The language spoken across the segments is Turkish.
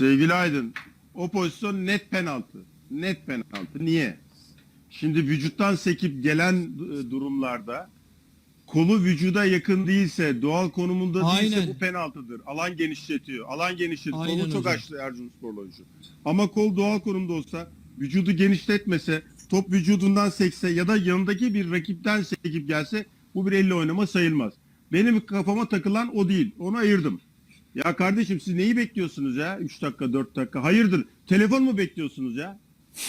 Sevgili Aydın, o pozisyon net penaltı. Net penaltı. Niye? Şimdi vücuttan sekip gelen e, durumlarda kolu vücuda yakın değilse, doğal konumunda değilse Aynen. bu penaltıdır. Alan genişletiyor. Alan genişletiyor. Aynen Kolu çok hocam. açtı Erzurumsporlu oyuncu. Ama kol doğal konumda olsa, vücudu genişletmese, top vücudundan sekse ya da yanındaki bir rakipten sekip gelse bu bir elle oynama sayılmaz. Benim kafama takılan o değil. Onu ayırdım. Ya kardeşim siz neyi bekliyorsunuz ya? 3 dakika 4 dakika. Hayırdır? Telefon mu bekliyorsunuz ya?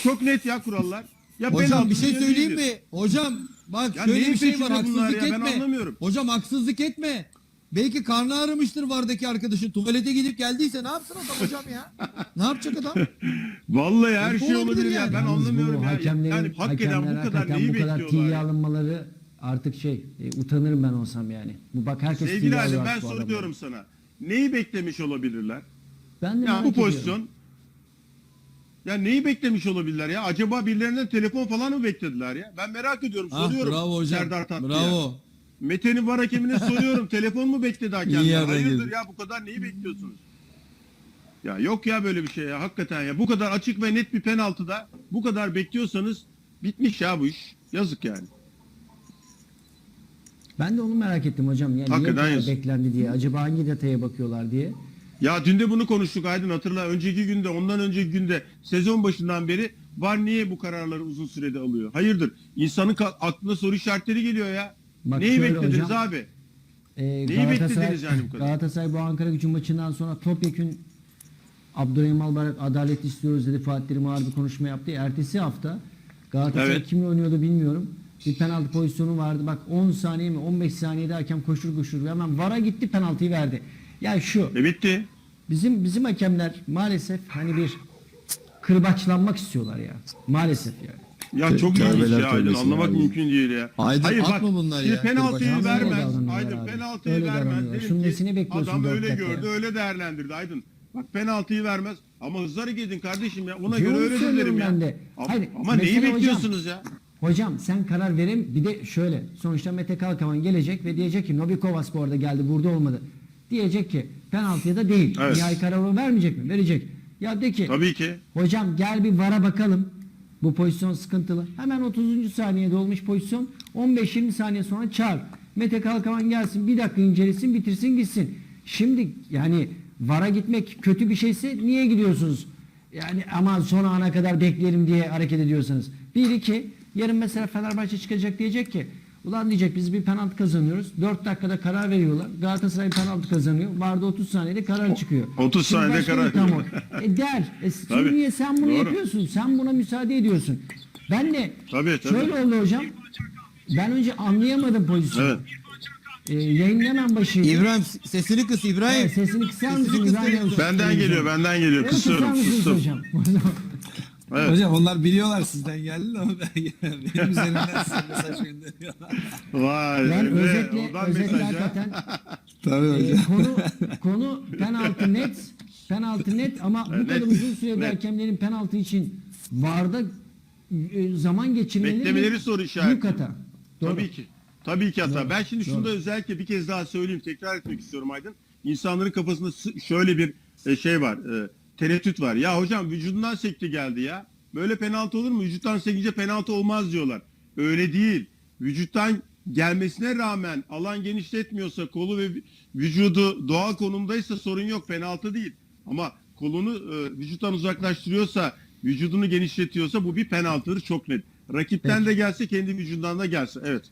Çok net ya kurallar. Ya Hocam bir şey söyleyeyim mi? Hocam bak Ya şöyle bir şey var haksızlık ya? Ben etme. anlamıyorum. Hocam haksızlık etme. Belki karnı ağrımıştır vardaki arkadaşı. Tuvalete gidip geldiyse ne yapsın adam hocam ya? ne yapacak adam? Vallahi her Bu şey olabilir olabilir ya. yani. Ben Yalnız anlamıyorum bu ya. Hakemlerin, yani hakikaten hakemler bu kadar neyi bu kadar bekliyorlar? tiye alınmaları artık şey e, utanırım ben olsam yani. Bu bak herkes Sevgili Ali ben adamları. soruyorum sana. Neyi beklemiş olabilirler? Ben de Ya merak bu ediyorum. pozisyon ya neyi beklemiş olabilirler ya? Acaba birilerinden telefon falan mı beklediler ya? Ben merak ediyorum. Ah, Soruyorum. bravo hocam. Serdar Tatlı'ya. Bravo. Mete'nin var hakemine soruyorum. Telefon mu bekledi hakemler? Hayırdır ya bu kadar neyi bekliyorsunuz? Ya yok ya böyle bir şey ya hakikaten ya. Bu kadar açık ve net bir penaltıda bu kadar bekliyorsanız bitmiş ya bu iş. Yazık yani. Ben de onu merak ettim hocam. Yani niye Hakikaten kadar yazık. beklendi diye. Acaba hangi detaya bakıyorlar diye. Ya dün de bunu konuştuk Aydın hatırla. Önceki günde ondan önceki günde sezon başından beri var niye bu kararları uzun sürede alıyor? Hayırdır? İnsanın aklına soru işaretleri geliyor ya. Bak Neyi beklediniz hocam, abi? Ee, Neyi beklediniz yani bu kadar? Galatasaray bu Ankara gücü maçından sonra topyekün Abdurrahim Albayrak adalet istiyoruz dedi. Fatih Terim ağır bir konuşma yaptı. Ertesi hafta Galatasaray Evet. kimle oynuyordu bilmiyorum. Bir penaltı pozisyonu vardı. Bak 10 saniye mi 15 saniyede hakem koşur koşur hemen VAR'a gitti penaltıyı verdi. Ya şu E bitti. bizim bizim hakemler maalesef hani bir kırbaçlanmak istiyorlar ya. Maalesef yani. Ya çok ilginç ya Aydın anlamak yani. mümkün değil ya. Aydın, Hayır atma bak bunları şimdi ya, penaltıyı kırbaç. Vermez. Aydın penaltıyı Öyle vermez. Şunun nesini bekliyorsun Adam öyle gördü ya? öyle değerlendirdi Aydın. Bak penaltıyı vermez ama hızlı hareket edin kardeşim ya. Ona Yo, göre öyle söylüyorum derim ya. ben de. Ama, Hayır, ama neyi mesela hocam- bekliyorsunuz ya? Hocam sen karar verin. Bir de şöyle. Sonuçta Mete Kalkavan gelecek ve diyecek ki Novikovas bu arada geldi burada olmadı. Diyecek ki penaltıya da değil. Evet. Nihai kararı vermeyecek mi? Verecek. Ya de ki Tabii ki. hocam gel bir vara bakalım. Bu pozisyon sıkıntılı. Hemen 30. saniyede olmuş pozisyon. 15-20 saniye sonra çağır. Mete Kalkavan gelsin bir dakika incelesin bitirsin gitsin. Şimdi yani vara gitmek kötü bir şeyse niye gidiyorsunuz? Yani ama son ana kadar bekleyelim diye hareket ediyorsanız. Bir iki yarın mesela Fenerbahçe çıkacak diyecek ki ulan diyecek biz bir penaltı kazanıyoruz. 4 dakikada karar veriyorlar. Galatasaray penaltı kazanıyor. Vardı 30 saniyede karar çıkıyor. 30 Şimdi saniyede karar bir tam o. veriyor. E der. E, Tabii. niye sen bunu Doğru. yapıyorsun? Sen buna müsaade ediyorsun. Ben de Tabii, tabii. şöyle oldu hocam. Ben önce anlayamadım pozisyonu. Evet. Ee, yayının hemen başıydı. İbrahim sesini kıs İbrahim. Evet, sesini kısar Sesini mısın kıs İbrahim diyorum. Yavuz? Benden geliyor benden geliyor. Evet, kısar Kısıyorum mısınız kıstım. hocam? Evet. Hocam onlar biliyorlar sizden geldi ama ben benim üzerimden size mesaj gönderiyorlar. Vay. yani Emre, özetle, oradan özetle mesaj hakikaten Tabii e, hocam. konu konu penaltı net. Penaltı net ama bu kadar uzun sürede net. hakemlerin penaltı için varda e, zaman geçirmeleri Beklemeleri soru işareti. Büyük hata. Doğru. Tabii ki. Tabii ki hata. Doğru. Ben şimdi şunu da Doğru. özellikle bir kez daha söyleyeyim, tekrar etmek istiyorum Aydın. İnsanların kafasında sı- şöyle bir e, şey var, e, tereddüt var. Ya hocam vücudundan sekti geldi ya. Böyle penaltı olur mu? Vücuttan sekince penaltı olmaz diyorlar. Öyle değil. Vücuttan gelmesine rağmen alan genişletmiyorsa, kolu ve vücudu doğal konumdaysa sorun yok, penaltı değil. Ama kolunu e, vücuttan uzaklaştırıyorsa, vücudunu genişletiyorsa bu bir penaltıdır çok net. Rakipten Peki. de gelse kendi vücudundan da gelse. Evet.